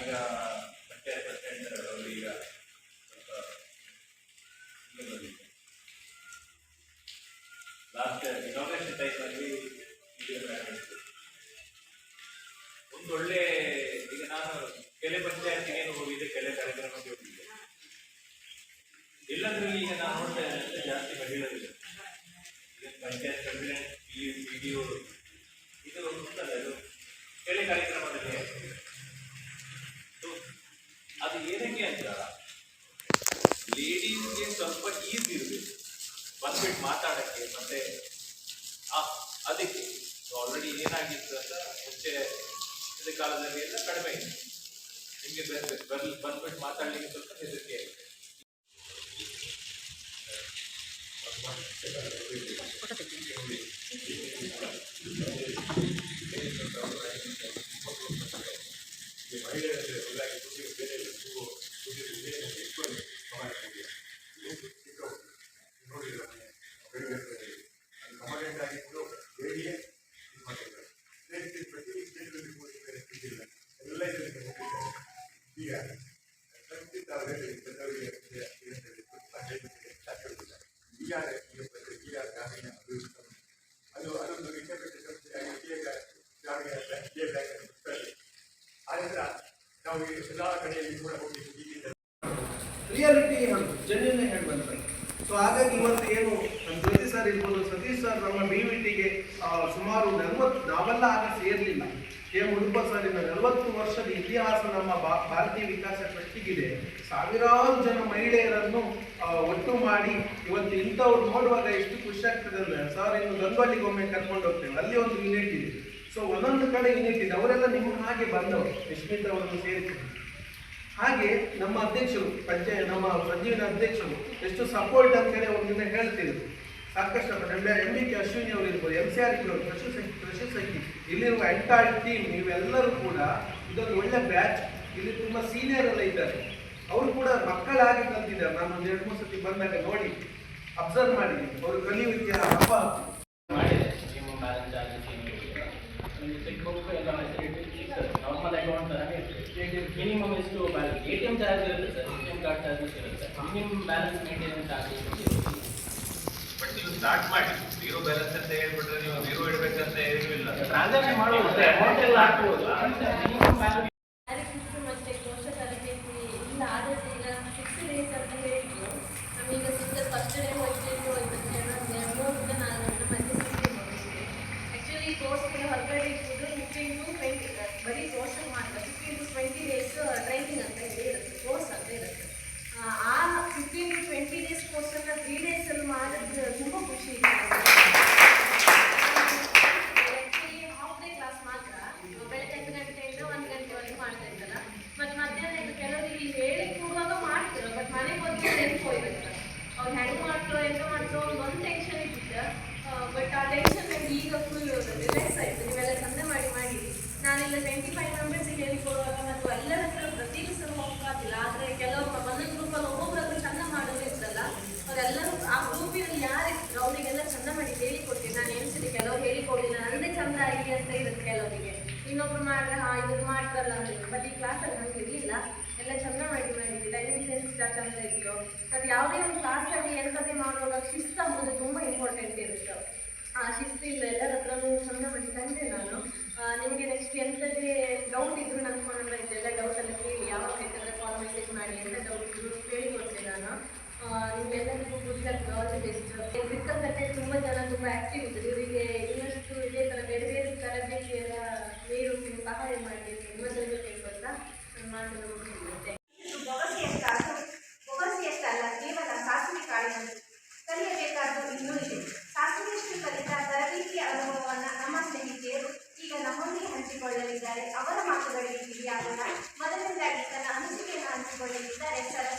ಈಗ ಬಟ್ಟೆ ಬಟ್ಟೆ ಈಗ ಸ್ವಲ್ಪ ಲಾಸ್ಟ್ ಇನಾಗ್ರೇಷನ್ ಒಂದು ಒಳ್ಳೆ ಈಗ ನಾನು ಕೆಲೆ ಪಂಚಾಯತ್ಗೆ ಹೋಗಿದ್ದೆ ಕೆಲೆ ಕಾರ್ಯಕ್ರಮಕ್ಕೆ ಹೋಗಿದ್ದೆ ಎಲ್ಲದರಲ್ಲಿ ಈಗ ನಾನು ಸ್ವಲ್ಪ ಈಸಿ ಇರಬೇಕು. ಬಂದ್ಬಿಟ್ಟು ಮಾತಾಡೋಕ್ಕೆ ಮತ್ತೆ ಅದಕ್ಕೆ. ಆಲ್ರೆಡಿ ಏನಾಗಿತ್ತು ಅಂತ ಮುಂಚೆ ಇದು ಕಾಲದಲ್ಲಿ ಎಲ್ಲ ಕಡಿಮೆ ಇದೆ ನಿಮಗೆ ಬರ್ಬೇಕು ಬರ್ಲಿ ಬಂದ್ಬಿಟ್ಟು ಮಾತಾಡಲಿಕ್ಕೆ ಸ್ವಲ್ಪ ಹೆದರಿಕೆ ನಾವು ಕಡೆಯಲ್ಲಿ ಕೂಡ ಹೋಗಿ ರಿಯಾಲಿಟಿ ಜನ್ಯನ್ನೇ ಹೇಳುವಂಥದ್ದು ಸೊ ಹಾಗಾಗಿ ಇವತ್ತು ಏನು, ನಮ್ಮ ಜ್ಯೋತಿ ಸರ್ ಇರ್ಬೋದು, ಸತೀಶ್ ಸರ್ ನಮ್ಮ ಬಿ ವಿ ಟಿಗೆ ಸುಮಾರು ನಲವತ್ತು, ನಾವೆಲ್ಲ ಆಗ ಸೇರ್ಲಿಲ್ಲ ಕೆ ಸರ್ ಇಂದ ನಲವತ್ತು ವರ್ಷದ ಇತಿಹಾಸ ನಮ್ಮ ಭಾರತೀಯ ವಿಕಾಸ ಟ್ರಸ್ಟಿಗಿದೆ. ಸಾವಿರಾರು ಜನ ಮಹಿಳೆಯರನ್ನು ಒಟ್ಟು ಮಾಡಿ ಇವತ್ತು ಇಂಥವ್ರು ನೋಡುವಾಗ ಎಷ್ಟು ಖುಷಿ ಆಗ್ತದೆ ಅಂದ್ರೆ ಸರ್ ಇನ್ನು ಗಂಗೊಳ್ಳಿಗೆ ಒಮ್ಮೆ ಕರ್ಕೊಂಡು ಹೋಗ್ತೇವೆ. ಅಲ್ಲಿ ಒಂದು ಯೂನಿಟ್ ಇದೆ. ಸೊ ಒಂದೊಂದು ಕಡೆ ಯೂನಿಟ್ ಇದೆ ಅವರೆಲ್ಲ ನಿಮ್ಮ ಹಾಗೆ ಬಂದವರು ನಿಶ್ಮಿತ್ ಅವರನ್ನು ಸೇರಿಸಿದ್ರು. ಹಾಗೆ ನಮ್ಮ ಅಧ್ಯಕ್ಷರು ಪಂಚಾಯತ್ ನಮ್ಮ ಸಂಜೀವಿನ ಅಧ್ಯಕ್ಷರು ಎಷ್ಟು ಸಪೋರ್ಟ್ ಅಂತ ಹೇಳಿ ಒಂದಿನ ಹೇಳ್ತಿದ್ರು. ಸಾಕಷ್ಟು ಎಂ ಬಿ ಕೆ ಅಶ್ವಿನಿ ಅವರು ಇರ್ಬೋದು ಎಂ ಸಿ ಆರ್ ಅವರು ಕೃಷಿ ಸಖಿ ಕೃಷಿ ಸಖಿ ಇಲ್ಲಿರುವ ಎಂಟೈರ್ ಟೀಮ್ ನೀವೆಲ್ಲರೂ ಕೂಡ ಇದೊಂದು ಒಳ್ಳೆ ಬ್ಯಾಚ್ ಇಲ್ಲಿ ತುಂಬ ಸೀನಿಯರ್ ಎಲ್ಲ ಇದ್ದಾರೆ. ಅವರು ಕೂಡ ಮಕ್ಕಳಾಗಿ ಕಲ್ತಿದ್ದಾರೆ ನಾನು ಒಂದು ಎರಡು ಮೂರು ಸತಿ ಬಂದಾಗ ನೋಡಿ ಅಬ್ಸರ್ವ್ ಮಾಡಿದ್ದೀನಿ. ಅವರು ಕಲಿಯುವಿಕೆ ಹಬ್ಬ ಮಾಡಿದೆ ಮಿನಿಮಮ್ ಬ್ಯಾಲೆನ್ಸ್ ಚಾರ್ಜಸ್ ಏನು ಚೆಕ್ ಬುಕ್ ಎಲ್ಲ ಫೆಸಿಲಿಟಿ ಸಿಗ್ತದೆ ನಾರ್ಮಲ್ ಅಕೌಂಟ್ ಥರನೇ ಇರ್ತದೆ ಮಿನಿಮಮ್ ಎಷ್ಟು balance A T M charge ಇರುತ್ತೆ ಸರ್ ಕಾರ್ಡ್ ಚಾರ್ಜಸ್ ಇರುತ್ತೆ ಬ್ಯಾಲೆನ್ಸ್ ಮೇಂಟೈನ್ ಚಾರ್ಜಸ್ ಬಟ್ ನೀವು ಸ್ಟಾರ್ಟ್ ಮಾಡಿ ಜೀರೋ ಬ್ಯಾಲೆನ್ಸ್ ಅಂತ ಹೇಳ್ಬಿಟ್ರೆ ನೀವು ಜೀರೋ ಇಡಬೇಕಂತ ಇಲ್ಲ ಟ್ರಾನ್ಸಾಕ್ಷನ್ ಮಾಡ್ಬೋದು ಅಮೌಂಟ್ ಎಲ್ಲ ಹಾಕ್ಬೋದು ಬ್ಯಾಲೆನ್ಸ್ ಟ್ವೆಂಟಿ ಫೈವ್ ಮೆಂಬರ್ಸಿಗೆ ಹೇಳಿಕೊಡುವಾಗ ಮತ್ತು ಎಲ್ಲರ ಹತ್ರ ಪ್ರತಿ ದಿವಸ ಆದ್ರೆ ಕೆಲವರು ಗ್ರೂಪ್ ಅಲ್ಲಿ ಒಬ್ಬೊಬ್ಬರದ್ದು ಚಂದ ಮಾಡೋದು ಇರ್ತಲ್ಲ ಅವರೆಲ್ಲರೂ ಆ ಗ್ರೂಪಿನಲ್ಲಿ ಯಾರಿದ್ರು ಅವರಿಗೆಲ್ಲ ಚಂದ ಮಾಡಿ ಹೇಳಿಕೊಡ್ತೀನಿ ನಾನು ಎಣಿಸಿದೆ, ಕೆಲವರು ಹೇಳಿಕೊಡಲಿಲ್ಲ ನನ್ನದೇ ಚಂದ ಆಗಿ ಅಂತ ಇರುತ್ತೆ ಕೆಲವರಿಗೆ. ಇನ್ನೊಬ್ರು ಮಾಡಿದ್ರೆ, ಹಾ ಇದನ್ನು ಮಾಡ್ತಾರಲ್ಲ ಅಂತ ಬಟ್ ಈ ಕ್ಲಾಸಲ್ಲಿ ನಂಗೆ ಇರಲಿಲ್ಲ. ಎಲ್ಲ ಚಂದ ಮಾಡಿ ಇದ್ರು ಇವರಿಗೆ ಇನ್ನಷ್ಟು ಇದೇ ಥರ ಬೇರೆ ಬೇರೆ ತರಬೇತಿ ಎಲ್ಲ ನೀರು ಸಹಾಯ ಮಾಡಿ ನಿಮ್ಮದನ್ನು ಕೇಳ್ಕೊಳ್ತಾ ಅಂತ ಮಾತನ್ನು ಮುಗಿಸಿದ್ದೆ ಅಲ್ಲ ಕೇವಲ ಸಾಸಿವೆ ಕಾಳಿನಲ್ಲಿ ಕಲಿಯಬೇಕಾದ್ದು ಇನ್ನೂ ಇದೆ ಸಾಸಿವೆಯಷ್ಟು ಕಲಿತ ತರಬೇತಿಯ ಅನುಭವವನ್ನು ನಮ್ಮ ಸ್ನೇಹಿತೆಯರು ಈಗ ನಮ್ಮೊಂದಿಗೆ ಹಂಚಿಕೊಳ್ಳಲಿದ್ದಾರೆ ಅವರ ಮಾತುಗಳಿಗೆ ಕಿವಿಯಾಗೋಣ ಮೊದಲನೇದಾಗಿ ತನ್ನ ಅನಿಸಿಕೆಯನ್ನು ಹಂಚಿಕೊಳ್ಳಲಿದ್ದಾರೆ. ಸರಸ್ವತಿ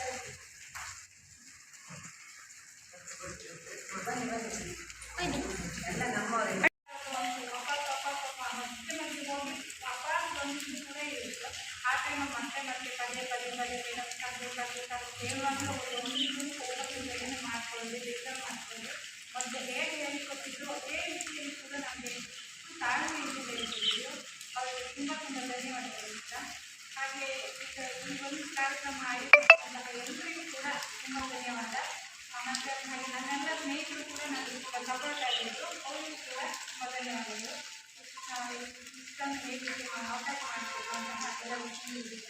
ಮಾಡಿದ್ರು ಇಷ್ಟೊಂದು ಹೇಗೆ ಮಾತಾಡ್ಕೊಂಡು ಅಂತ ಅದೆಲ್ಲ ವಿಷಯ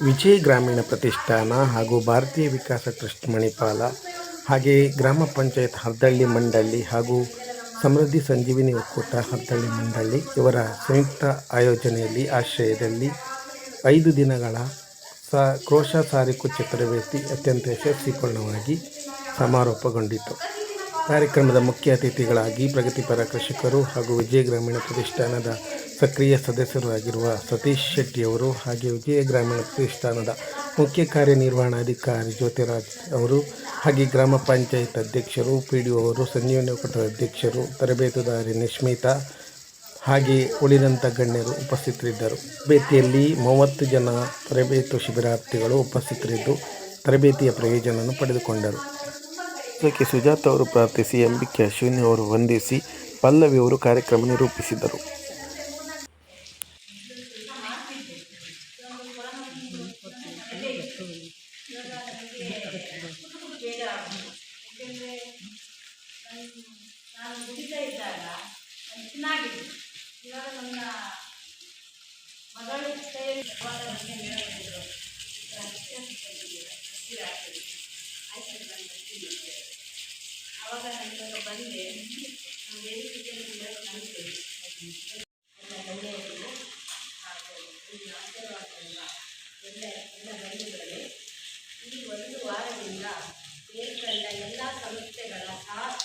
ವಿಜಯ್ ಗ್ರಾಮೀಣ ಪ್ರತಿಷ್ಠಾನ ಹಾಗೂ ಭಾರತೀಯ ವಿಕಾಸ ಟ್ರಸ್ಟ್ ಮಣಿಪಾಲ ಹಾಗೆಯೇ ಗ್ರಾಮ ಪಂಚಾಯತ್ ಹರ್ದಳ್ಳಿ ಮಂಡಳಿ ಹಾಗೂ ಸಮೃದ್ಧಿ ಸಂಜೀವಿನಿ ಒಕ್ಕೂಟ ಹರ್ದಳ್ಳಿ ಮಂಡಳಿ ಇವರ ಸಂಯುಕ್ತ ಆಯೋಜನೆಯಲ್ಲಿ ಆಶ್ರಯದಲ್ಲಿ ಐದು ದಿನಗಳ ಸ, ಕ್ರೋಶ ಸಾರಿಕು ಚಿತ್ರವೇತಿ ಅತ್ಯಂತ ಯಶಸ್ವಿಪೂರ್ಣವಾಗಿ ಸಮಾರೋಪಗೊಂಡಿತು. ಕಾರ್ಯಕ್ರಮದ ಮುಖ್ಯ ಅತಿಥಿಗಳಾಗಿ ಪ್ರಗತಿಪರ ಕೃಷಿಕರು ಹಾಗೂ ವಿಜಯ ಗ್ರಾಮೀಣ ಪ್ರತಿಷ್ಠಾನದ ಸಕ್ರಿಯ ಸದಸ್ಯರಾಗಿರುವ ಸತೀಶ್ ಶೆಟ್ಟಿಯವರು ಹಾಗೆ ವಿಜಯ ಗ್ರಾಮೀಣ ಪ್ರತಿಷ್ಠಾನದ ಮುಖ್ಯ ಕಾರ್ಯನಿರ್ವಹಣಾಧಿಕಾರಿ ಜ್ಯೋತಿರಾಜ್ ಅವರು ಹಾಗೆ ಗ್ರಾಮ ಪಂಚಾಯತ್ ಅಧ್ಯಕ್ಷರು ಪಿ ಡಿ ಅವರು ಸಂಜೀವನಿ ಅಧ್ಯಕ್ಷರು, ತರಬೇತುದಾರಿ ನಿಶ್ಮಿತಾ ಹಾಗೆ ಉಳಿದಂಥ ಗಣ್ಯರು ಉಪಸ್ಥಿತರಿದ್ದರು. ತರಬೇತಿಯಲ್ಲಿ ಮೂವತ್ತು ಜನ ತರಬೇತು ಶಿಬಿರಾರ್ಥಿಗಳು ಉಪಸ್ಥಿತರಿದ್ದು, ತರಬೇತಿಯ ಪ್ರಯೋಜನವನ್ನು ಪಡೆದುಕೊಂಡರು. ಇದಕ್ಕೆ ಸುಜಾತ ಅವರು ಪ್ರಾರ್ಥಿಸಿ ಎಂಬಿಕೆ ಅಶ್ವಿನಿ ಅವರು ವಂದಿಸಿ, ಪಲ್ಲವಿ ಅವರು ಕಾರ್ಯಕ್ರಮ ನಿರೂಪಿಸಿದರು. ವಾರದಿಂದ ಮೇಲ್ಕಂಡ ಎಲ್ಲ ಸಂಸ್ಥೆಗಳ ಟಾಪ್